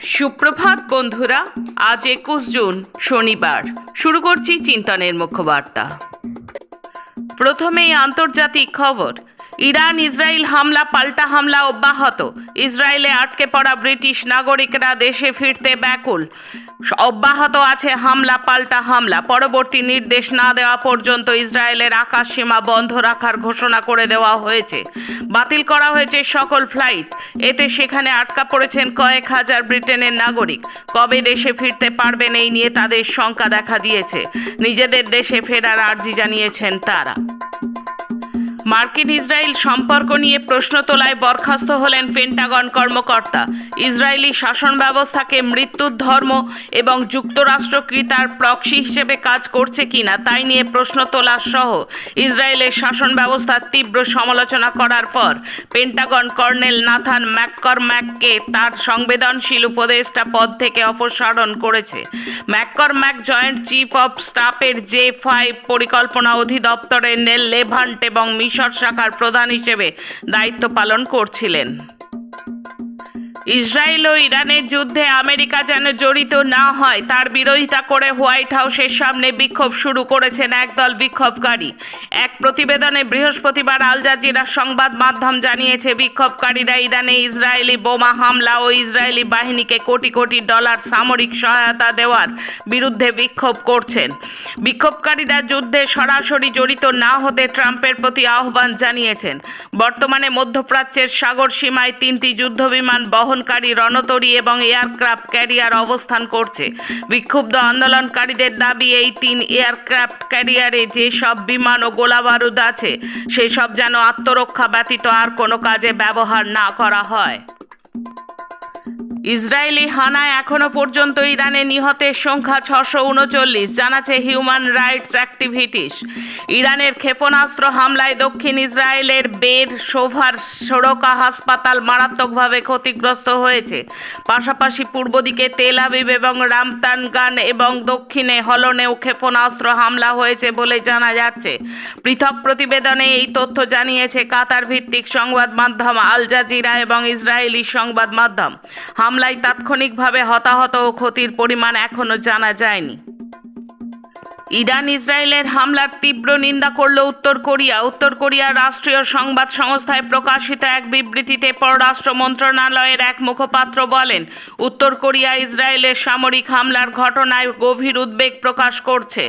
সুপ্রভাত বন্ধুরা আজ একুশ জুন শনিবার। শুরু করছি চিন্তনের মুখ্যবার্তা। প্রথমেই আন্তর্জাতিক খবর। ইরান ইসরায়েল হামলা, পাল্টা হামলা অব্যাহত। ইসরায়েলে আটকে পড়া ব্রিটিশ নাগরিকরা দেশে ফিরতে ব্যাকুল। অব্যাহত আছে হামলা, পাল্টা হামলা। পরবর্তী নির্দেশ না দেওয়া পর্যন্ত ইসরায়েলের আকাশ সীমা বন্ধ রাখার ঘোষণা করে দেওয়া হয়েছে। বাতিল করা হয়েছে সকল ফ্লাইট। এতে সেখানে আটকা পড়েছেন কয়েক হাজার ব্রিটেনের নাগরিক। কবে দেশে ফিরতে পারবেন এই নিয়ে তাদের শঙ্কা দেখা দিয়েছে। নিজেদের দেশে ফেরার আর্জি জানিয়েছেন তারা। মার্কিন ইসরায়েল সম্পর্ক নিয়ে প্রশ্ন তোলায় বরখাস্ত হলেন পেন্টাগন কর্মকর্তা। ইসরায়েলি শাসন ব্যবস্থাকে মৃত্যুর ধর্ম এবং যুক্তরাষ্ট্রকৃতার প্রক্সি হিসেবে কাজ করছে কিনা তাই নিয়ে প্রশ্ন তোলা সহ ইসরায়েলের শাসন ব্যবস্থার তীব্র সমালোচনা করার পর পেন্টাগন কর্নেল নাথান ম্যাককরম্যাককে তার সংবেদনশীল উপদেষ্টা পদ থেকে অপসারণ করেছে। ম্যাককরম্যাক জয়েন্ট চিফ অফ স্টাফের জে ফাইভ পরিকল্পনা অধিদপ্তরের নেল লেভান্ট এবং মিশর শাখার প্রধান হিসেবে দায়িত্ব পালন করছিলেন। ইসরায়েল ও ইরানের যুদ্ধে আমেরিকা যেন জড়িত না হয়, তার বিরোধিতা করে হোয়াইট হাউসের সামনে বিক্ষোভ শুরু করেছেন একদল বিক্ষোভকারী। এক প্রতিবেদনে বৃহস্পতিবার আল জাজিরা সংবাদ মাধ্যম জানিয়েছে, বিক্ষোভকারীরা ইরানে ইসরায়েলি বোমা হামলা ও ইসরায়েলি বাহিনীকে কোটি কোটি ডলার সামরিক সহায়তা দেওয়ার বিরুদ্ধে বিক্ষোভ করছেন। বিক্ষোভকারীরা যুদ্ধে সরাসরি জড়িত না হতে ট্রাম্পের প্রতি আহ্বান জানিয়েছেন। বর্তমানে মধ্যপ্রাচ্যের সাগর সীমায় তিনটি যুদ্ধবিমান বহনকারী রণতরী এবং এয়ারক্রাফট ক্যারিয়ার অবস্থান করছে। বিক্ষুব্ধ আন্দোলনকারীদের দাবি, এই তিন এয়ারক্রাফট ক্যারিয়ারে যে সব বিমান ও গোলাবারুদ আছে, সেসব যেন আত্মরক্ষা ব্যতীত আর কোনো কাজে ব্যবহার না করা হয়। ইসরায়েলি হানায় এখনও পর্যন্ত ইরানে নিহতের সংখ্যা ছশো উনচল্লিশ, জানাচ্ছে হিউম্যান রাইটস অ্যাক্টিভিটিস। ইরানের ক্ষেপণাস্ত্র হামলায় দক্ষিণ ইসরায়েলের বের সোভার সড়কা হাসপাতাল মারাত্মকভাবে ক্ষতিগ্রস্ত হয়েছে। পাশাপাশি পূর্ব দিকে তেল আবিব এবং রামতানগান এবং দক্ষিণে হলনেও ক্ষেপণাস্ত্র হামলা হয়েছে বলে জানা যাচ্ছে। পৃথক প্রতিবেদনে এই তথ্য জানিয়েছে কাতার ভিত্তিক সংবাদ মাধ্যম আল জাজিরা এবং ইসরায়েলি সংবাদ মাধ্যম। হামলায় তাৎক্ষণিকভাবে হতাহত ও ক্ষতির পরিমাণ এখনও জানা যায়নি। ইরান ইসরায়েলের হামলার তীব্র নিন্দা করল উত্তর কোরিয়া। উত্তর কোরিয়ার রাষ্ট্রীয় সংবাদ সংস্থায় প্রকাশিত এক বিবৃতিতে পররাষ্ট্র মন্ত্রণালয়ের এক মুখপাত্র বলেন, উত্তর কোরিয়া ইসরায়েলের সামরিক হামলার ঘটনায় গভীর উদ্বেগ প্রকাশ করছে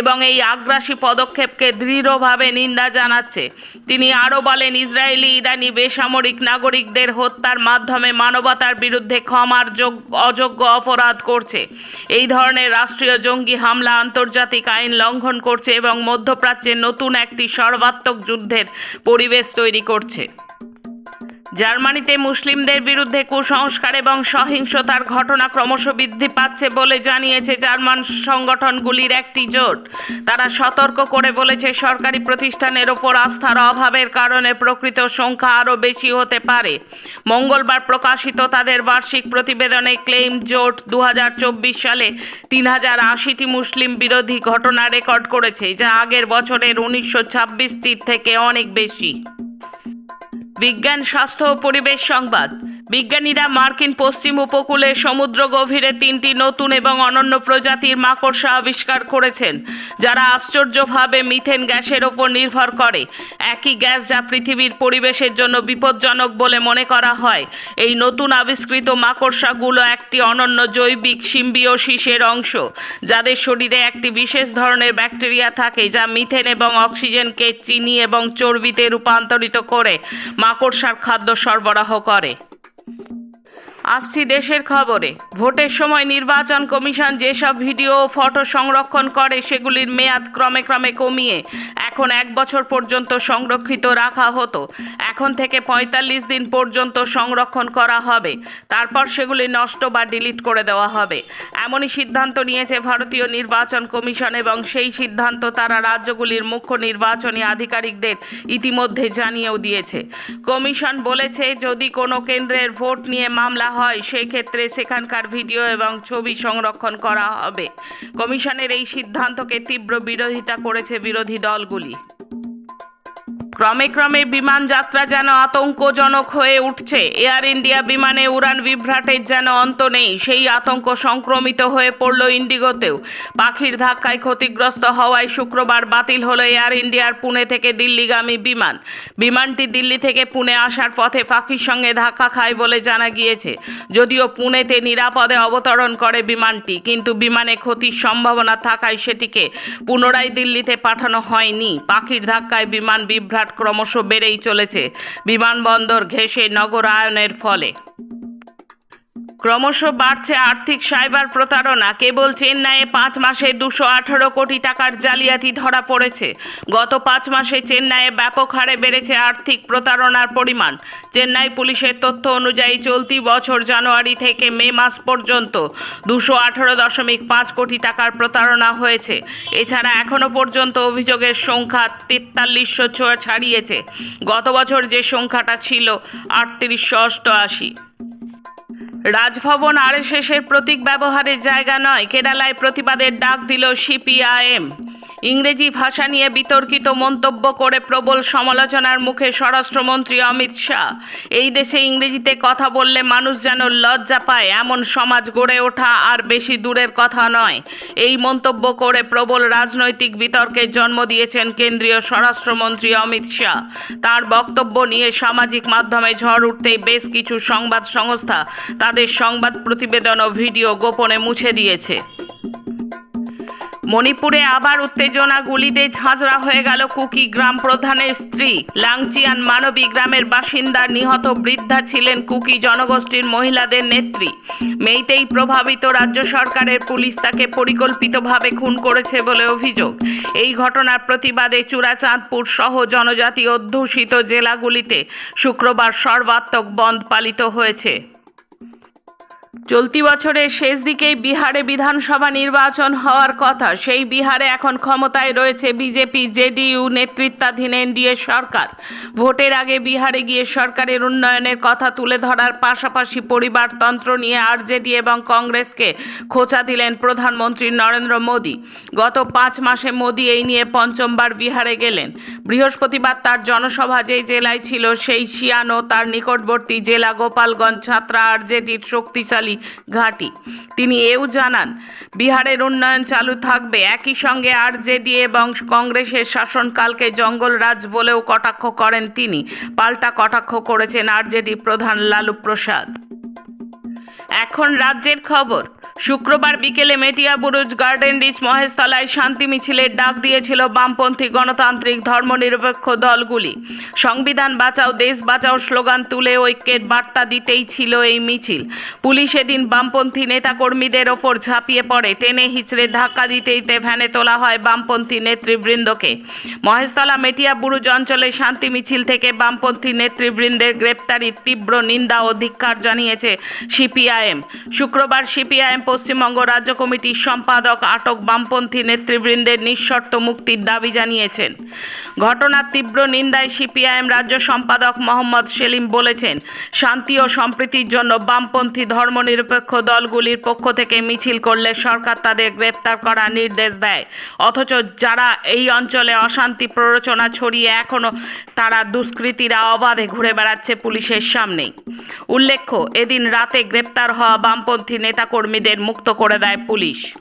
এবং এই আগ্রাসী পদক্ষেপকে দৃঢ়ভাবে নিন্দা জানাচ্ছে। তিনি আরও বলেন, ইসরায়েলি ইরানি বেসামরিক নাগরিকদের হত্যার মাধ্যমে মানবতার বিরুদ্ধে ক্ষমার যোগ অযোগ্য অপরাধ করছে। এই ধরনের রাষ্ট্রীয় জঙ্গি হামলা আন্তর্জাতিক আইন লঙ্ঘন করছে এবং মধ্যপ্রাচ্যে নতুন একটি সর্বাত্মক যুদ্ধের পরিবেশ তৈরি করছে। জার্মানিতে মুসলিমদের বিরুদ্ধে কুসংস্কার এবং সহিংসতার ঘটনা ক্রমশ বৃদ্ধি পাচ্ছে বলে জানিয়েছে জার্মান সংগঠনগুলির একটি জোট। তারা সতর্ক করে বলেছে, সরকারি প্রতিষ্ঠানের ওপর আস্থার অভাবের কারণে প্রকৃত সংখ্যা আরও বেশি হতে পারে। মঙ্গলবার প্রকাশিত তাদের বার্ষিক প্রতিবেদনে ক্লেইম জোট দু হাজার চব্বিশ সালে তিন হাজার আশিটি মুসলিম বিরোধী ঘটনা রেকর্ড করেছে, যা আগের বছরের উনিশশো ছাব্বিশটির থেকে অনেক বেশি। বিজ্ঞান স্বাস্থ্য ও পরিবেশ সংবাদ। বিজ্ঞানীরা মার্কিন পশ্চিম উপকূলে সমুদ্র গভীরে তিনটি নতুন এবং অনন্য প্রজাতির মাকড়সা আবিষ্কার করেছেন, যারা আশ্চর্যভাবে মিথেন গ্যাসের ওপর নির্ভর করে। একই গ্যাস যা পৃথিবীর পরিবেশের জন্য বিপজ্জনক বলে মনে করা হয়। এই নতুন আবিষ্কৃত মাকড়সাগুলো একটি অনন্য জৈবিক সিম্বিওসিসের অংশ, যাদের শরীরে একটি বিশেষ ধরনের ব্যাকটেরিয়া থাকে যা মিথেন এবং অক্সিজেনকে চিনি এবং চর্বিতে রূপান্তরিত করে মাকড়সার খাদ্য সরবরাহ করে। আসছি দেশের খবরে। ভোটের সময় নির্বাচন কমিশন যেসব ভিডিও ও ফটো সংরক্ষণ করে, সেগুলির মেয়াদ ক্রমে ক্রমে কমিয়ে এখন এক বছর পর্যন্ত সংরক্ষিত রাখা হতো। এখন থেকে পঁয়তাল্লিশ দিন পর্যন্ত সংরক্ষণ করা হবে। তারপর সেগুলি নষ্ট বা ডিলিট করে দেওয়া হবে। এমনই সিদ্ধান্ত নিয়েছে ভারতীয় নির্বাচন কমিশন এবং সেই সিদ্ধান্ত তারা রাজ্যগুলির মুখ্য নির্বাচনী আধিকারিকদের ইতিমধ্যে জানিয়েও দিয়েছে। কমিশন বলেছে, যদি কোনো কেন্দ্রের ভোট নিয়ে মামলা হয়, সেক্ষেত্রে সেখানকার ভিডিও এবং ছবি সংরক্ষণ করা হবে। কমিশনের এই সিদ্ধান্তকে তীব্র বিরোধিতা করেছে বিরোধী দলগুলি। ক্রমে ক্রমে বিমান যাত্রা যেন আতঙ্কজনক হয়ে উঠছে। এয়ার ইন্ডিয়া বিমানে উড়ান বিভ্রাটের যেন অন্ত নেই, সেই আতঙ্ক সংক্রমিত হয়ে পড়ল ইন্ডিগোতেও। পাখির ধাক্কায় ক্ষতিগ্রস্ত হওয়ায় শুক্রবার বাতিল হলো এয়ার ইন্ডিয়ার পুনে থেকে দিল্লিগামী বিমান। বিমানটি দিল্লি থেকে পুনে আসার পথে পাখির সঙ্গে ধাক্কা খায় বলে জানা গিয়েছে। যদিও পুনেতে নিরাপদে অবতরণ করে বিমানটি, কিন্তু বিমানে ক্ষতির সম্ভাবনা থাকায় সেটিকে পুনরায় দিল্লিতে পাঠানো হয়নি। পাখির ধাক্কায় বিমান বিভ্রাট ক্রমশ বেড়েই চলেছে। বিমানবন্দর ঘেঁষে নগরায়নের ফলে। ক্রমশ বাড়ছে আর্থিক সাইবার প্রতারণা। কেবল চেন্নাইয়ে পাঁচ মাসে দুশো আঠারো কোটি টাকার জালিয়াতি ধরা পড়েছে। গত পাঁচ মাসে চেন্নাইয়ে ব্যাপক হারে বেড়েছে আর্থিক প্রতারণার পরিমাণ। চেন্নাই পুলিশের তথ্য অনুযায়ী চলতি বছর জানুয়ারি থেকে মে মাস পর্যন্ত দুশো আঠারো দশমিক পাঁচ কোটি টাকার প্রতারণা হয়েছে। এছাড়া এখনও পর্যন্ত অভিযোগের সংখ্যা তেতাল্লিশশো ছাড়িয়েছে। গত বছর যে সংখ্যাটা ছিল আটত্রিশশো অষ্টআশি। রাজভবন আর আরএসএসের প্রতীক ব্যবহারের জায়গা নয়। কেরালায় প্রতিবাদের ডাক দিল সিপিআইএম। ইংরেজি ভাষা নিয়ে বিতর্কিত মন্তব্য করে প্রবল সমালোচনার মুখে স্বরাষ্ট্রমন্ত্রী অমিত শাহ। এই দেশে ইংরেজিতে কথা বললে মানুষ যেন লজ্জা পায়, এমন সমাজ গড়ে ওঠা আর বেশি দূরের কথা নয়। এই মন্তব্য করে প্রবল রাজনৈতিক বিতর্কের জন্ম দিয়েছেন কেন্দ্রীয় স্বরাষ্ট্রমন্ত্রী অমিত শাহ। তার বক্তব্য নিয়ে সামাজিক মাধ্যমে ঝড় উঠতেই বেশ কিছু সংবাদ সংস্থা তাদের সংবাদ প্রতিবেদন ও ভিডিও গোপনে মুছে দিয়েছে। মণিপুরে আবার উত্তেজনা গুলিতে ঝাঁঝরা হয়ে গেল কুকি গ্রাম প্রধানের স্ত্রী। লাংচিয়ান মানবী গ্রামের বাসিন্দা নিহত বৃদ্ধা ছিলেন কুকি জনগোষ্ঠীর মহিলাদের নেত্রী। মেইতেই প্রভাবিত রাজ্য সরকারের পুলিশ তাকে পরিকল্পিতভাবে খুন করেছে বলে অভিযোগ। এই ঘটনার প্রতিবাদে চূড়াচাঁদপুর সহ জনজাতি অধ্যুষিত জেলাগুলিতে শুক্রবার সর্বাত্মক বন্ধ পালিত হয়েছে। চলতি বছরের শেষ দিকেই বিহারে বিধানসভা নির্বাচন হওয়ার কথা। সেই বিহারে এখন ক্ষমতায় রয়েছে বিজেপি, জেডিইউ নেতৃত্বাধীন এনডিএ সরকার। ভোটের আগে বিহারে গিয়ে সরকারের উন্নয়নের কথা তুলে ধরার পাশাপাশি পরিবারতন্ত্র নিয়ে আরজেডি এবং কংগ্রেসকে খোঁচা দিলেন প্রধানমন্ত্রী নরেন্দ্র মোদী। গত পাঁচ মাসে মোদী এই নিয়ে পঞ্চমবার বিহারে গেলেন। বৃহস্পতিবার তার জনসভা যেই জেলায় ছিল, সেই শিয়ানো তার নিকটবর্তী জেলা গোপালগঞ্জ ছাত্রা আরজেডির শক্তিশালী ঘাঁটি। তিনি এও জানান, বিহারের উন্নয়ন চালু থাকবে। একই সঙ্গে আরজেডি এবং কংগ্রেসের শাসনকালকে জঙ্গলরাজ বলেও কটাক্ষ করেন তিনি। পাল্টা কটাক্ষ করেছেন আরজেডি প্রধান লালু প্রসাদ। এখন রাজ্যের খবর। শুক্রবার বিকেলে মেটিয়া বুরুজ গার্ডেন রিচ মহেশতলায় শান্তি মিছিলের ডাক দিয়েছিল বামপন্থী গণতান্ত্রিক ধর্মনিরপেক্ষ দলগুলি। সংবিধান বাঁচাও, দেশ বাঁচাও স্লোগান তুলে ঐক্যের বার্তা দিতেই ছিল এই মিছিল। পুলিশ এদিন বামপন্থী নেতাকর্মীদের ওপর ঝাঁপিয়ে পড়ে। টেনে হিচড়ে ধাক্কা দিতেই তে ভ্যানে তোলা হয় বামপন্থী নেতৃবৃন্দকে। মহেশতলা মেটিয়া বুরুজ অঞ্চলে শান্তি মিছিল থেকে বামপন্থী নেতৃবৃন্দের গ্রেপ্তারির তীব্র নিন্দা ও ধিক্কার জানিয়েছে সিপিআইএম। শুক্রবার সিপিআইএম পশ্চিমবঙ্গ রাজ্য কমিটির সম্পাদক আটক বামপন্থী নেতৃবৃন্দের নিঃশর্ত মুক্তির দাবি জানিয়েছেন। ঘটনার তীব্র নিন্দায় সিপিআইএম রাজ্য সম্পাদক মোহাম্মদ সেলিম বলেছেন, শান্তি ও সম্প্রীতির জন্য বামপন্থী ধর্মনিরপেক্ষ দলগুলির পক্ষ থেকে মিছিল করলে সরকার তাদের গ্রেপ্তার করার নির্দেশ দেয়। অথচ যারা এই অঞ্চলে অশান্তি প্ররোচনা ছড়িয়ে এখনও তারা দুষ্কৃতীরা অবাধে ঘুরে বেড়াচ্ছে পুলিশের সামনেই। উল্লেখ্য, এদিন রাতে গ্রেপ্তার হওয়া বামপন্থী নেতাকর্মীদের মুক্ত করে দেয় পুলিশ।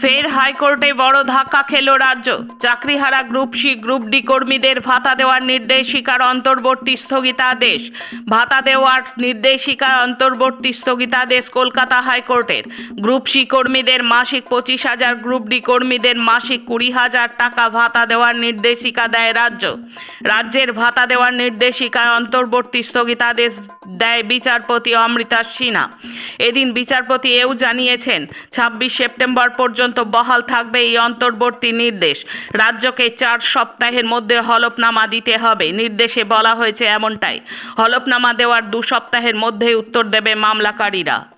ফের হাইকোর্টে বড় ধাক্কা খেল রাজ্য। চাকরিহারা গ্রুপ সি, গ্রুপ ডি কর্মীদের ভাতা দেওয়ার নির্দেশিকার অন্তর্বর্তী স্থগিতাদেশ ভাতা দেওয়ার নির্দেশিকার অন্তর্বর্তী স্থগিতাদেশ কলকাতা হাইকোর্টের। গ্রুপ সি কর্মীদের মাসিক পঁচিশ হাজার, গ্রুপ ডি কর্মীদের মাসিক কুড়ি হাজার টাকা ভাতা দেওয়ার নির্দেশিকা দেয় রাজ্য। রাজ্যের ভাতা দেওয়ার নির্দেশিকায় অন্তর্বর্তী স্থগিতাদেশ দেয় বিচারপতি অমৃতা সিনহা। এদিন বিচারপতি এও জানিয়েছেন, ছাব্বিশ সেপ্টেম্বর পর্যন্ত বহাল থাকবে এই অন্তর্বর্তী নির্দেশ। রাজ্যকে চার সপ্তাহের মধ্যে হলফনামা দিতে হবে, নির্দেশে বলা হয়েছে এমনটাই। হলফনামা দেওয়ার দু সপ্তাহের মধ্যেই উত্তর দেবে মামলাকারীরা।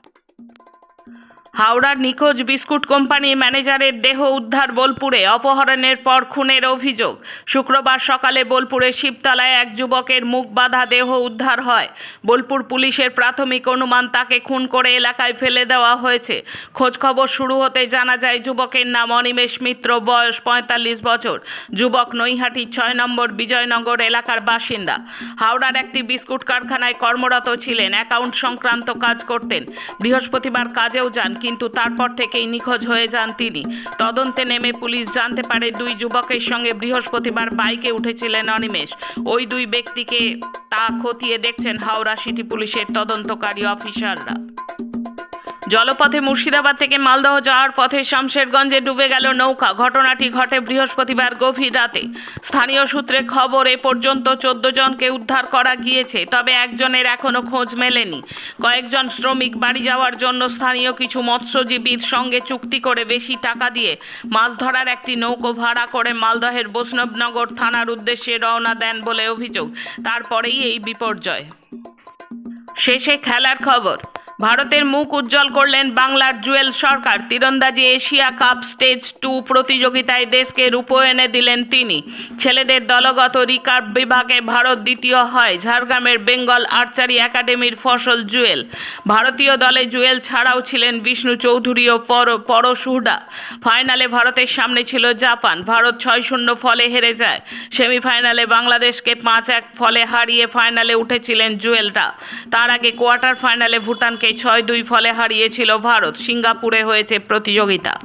হাওড়ার নিখোঁজ বিস্কুট কোম্পানি ম্যানেজারের দেহ উদ্ধার বোলপুরে, অপহরণের পর খুনের অভিযোগ। শুক্রবার সকালে বোলপুরে শিবতলায় এক যুবকের মুখ বাঁধা দেহ উদ্ধার হয়। বোলপুর পুলিশের প্রাথমিক অনুমান তাকে খুন করে এলাকায় ফেলে দেওয়া হয়েছে। খোঁজখবর শুরু হতে জানা যায়, যুবকের নাম অনিমেষ মিত্র, বয়স পঁয়তাল্লিশ বছর। যুবক নৈহাটি, ছয় নম্বর বিজয়নগর এলাকার বাসিন্দা। হাওড়ার একটি বিস্কুট কারখানায় কর্মরত ছিলেন, অ্যাকাউন্ট সংক্রান্ত কাজ করতেন। বৃহস্পতিবার কাজেও যান কিন্তু তারপর থেকেই নিখোঁজ হয়ে যান তিনি। তদন্তে নেমে পুলিশ জানতে পারে দুই যুবকের সঙ্গে বৃহস্পতিবার বাইকে উঠেছিলেন অনিমেষ। ওই দুই ব্যক্তিকে তা খতিয়ে দেখছেন হাওড়া সিটি পুলিশের তদন্তকারী অফিসাররা। জলপথে মুর্শিদাবাদ থেকে মালদহ যাওয়ার পথে শামশেরগঞ্জে ডুবে গেল নৌকা। ঘটনাটি ঘটে বৃহস্পতিবার গভীর রাতে। স্থানীয় সূত্রে খবর, এ পর্যন্ত চোদ্দ জনকে উদ্ধার করা গিয়েছে, তবে একজনের এখনও খোঁজ মেলেনি। কয়েকজন শ্রমিক বাড়ি যাওয়ার জন্য স্থানীয় কিছু মৎস্যজীবীর সঙ্গে চুক্তি করে বেশি টাকা দিয়ে মাছ ধরার একটি নৌকো ভাড়া করে মালদহের বৈষ্ণবনগর থানার উদ্দেশ্যে রওনা দেন বলে অভিযোগ। তারপরেই এই বিপর্যয়। শেষে খেলার খবর। ভারতের মুখ উজ্জ্বল করলেন বাংলার জুয়েল সরকার। তীরন্দাজি এশিয়া কাপ স্টেজ টু প্রতিযোগিতায় দেশকে রূপ এনে দিলেন তিনি। ছেলেদের দলগত রিকার্ভ বিভাগে ভারত দ্বিতীয় হয়। ঝাড়গ্রামের বেঙ্গল আর্চারি একাডেমির ফসল জুয়েল। ভারতীয় দলে জুয়েল ছাড়াও ছিলেন বিষ্ণু চৌধুরী ও পর হুডা। ফাইনালে ভারতের সামনে ছিল জাপান। ভারত ছয় শূন্য ফলে হেরে যায়। সেমিফাইনালে বাংলাদেশকে পাঁচ এক ফলে হারিয়ে ফাইনালে উঠেছিলেন জুয়েলরা তার আগে কোয়ার্টার ফাইনালে ভুটানকে ছয় দুই ফলে হারিয়েছিল ভারত। সিঙ্গাপুরে হয়েছে প্রতিযোগিতা।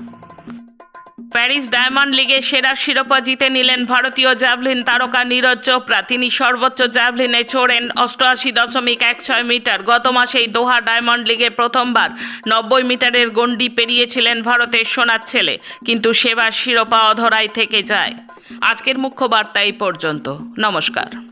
প্যারিস ডায়মন্ড লিগে সেরা শিরোপা জিতে নিলেন ভারতীয় জ্যাভলিন তারকা নীরজ চোপড়া। তিনি সর্বোচ্চ জ্যাভলিনে ছোড়েন অষ্টআশি দশমিক এক ছয় মিটার। গত মাসেই দোহা ডায়মন্ড লিগে প্রথমবার নব্বই মিটারের গণ্ডি পেরিয়েছিলেন ভারতের সোনার ছেলে। কিন্তু সেবার শিরোপা অধরাই থেকে যায়। আজকের মুখ্য বার্তা এই পর্যন্ত। নমস্কার।